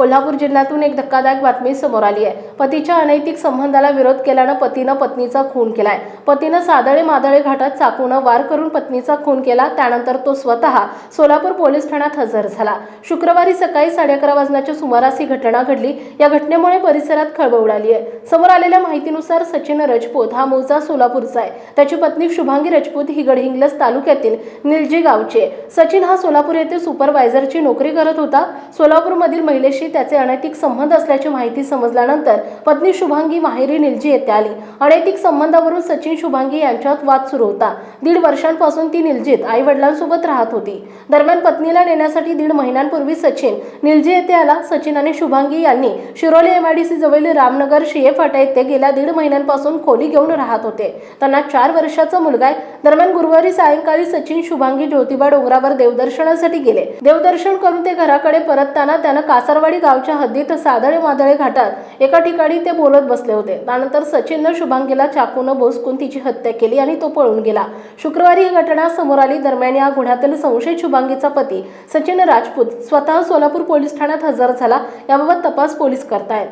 कोल्हापूर जिल्ह्यातून एक धक्कादायक बातमी समोर आली आहे. पतीच्या अनैतिक संबंधाला विरोध केल्यानं पतीनं पत्नीचा खून केलाय. पतीनं सादळे मादळे घाटात चाकूनं वार करून पत्नीचा खून केला. त्यानंतर तो स्वतः सोलापूर पोलीस ठाण्यात हजर झाला. शुक्रवारी सकाळी साडे अकरा वाजण्याच्या सुमारास ही घटना घडली. या घटनेमुळे परिसरात खळबळ उडाली आहे. समोर आलेल्या माहितीनुसार सचिन रजपूत हा मूळचा सोलापूरचा आहे. त्याची पत्नी शुभांगी रजपूत ही गडहिंग्लज तालुक्यातील निलजी गावची आहे. सचिन हा सोलापूर येथे सुपरवायझरची नोकरी करत होता. सोलापूरमधील महिलेशी त्याचे अनैतिक संबंध असल्याची माहिती समजल्यानंतर पत्नी शुभांगी माहेरी निलजी येथे आली. अनैतिक संबंधावरून सचिन शुभांगी यांच्यात वाद सुरू होता. दीड वर्षांपासून ती निलजीत आई वडिलांसोबत राहत होती. दरम्यान पत्नीला नेण्यासाठी दीड महिन्यांपूर्वी सचिन निलजी येथे आला. सचिन आणि शुभांगी यांनी शिरोली एमआयडीसी जवळील रामनगर शिये फाटा येथे गेल्या दीड महिन्यांपासून खोली घेऊन राहत होते. त्यांना चार वर्षाचा मुलगा आहे. दरम्यान गुरुवारी सायंकाळी सचिन शुभांगी ज्योतिबा डोंगरावर देवदर्शनासाठी गेले. देवदर्शन करून ते घराकडे परतताना त्यानं कासारवाडी गावच्या हद्दीत सादळे मादळे घाटात एका ठिकाणी ते बोलत बसले होते. त्यानंतर सचिननं शुभांगीला चाकूनं बोसकून तिची हत्या केली आणि तो पळून गेला. शुक्रवारी ही घटना समोर आली. दरम्यान या गुन्ह्यातील संशयित शुभांगीचा पती सचिन राजपूत स्वतः सोलापूर पोलीस ठाण्यात हजर झाला. याबाबत तपास पोलीस करतायत.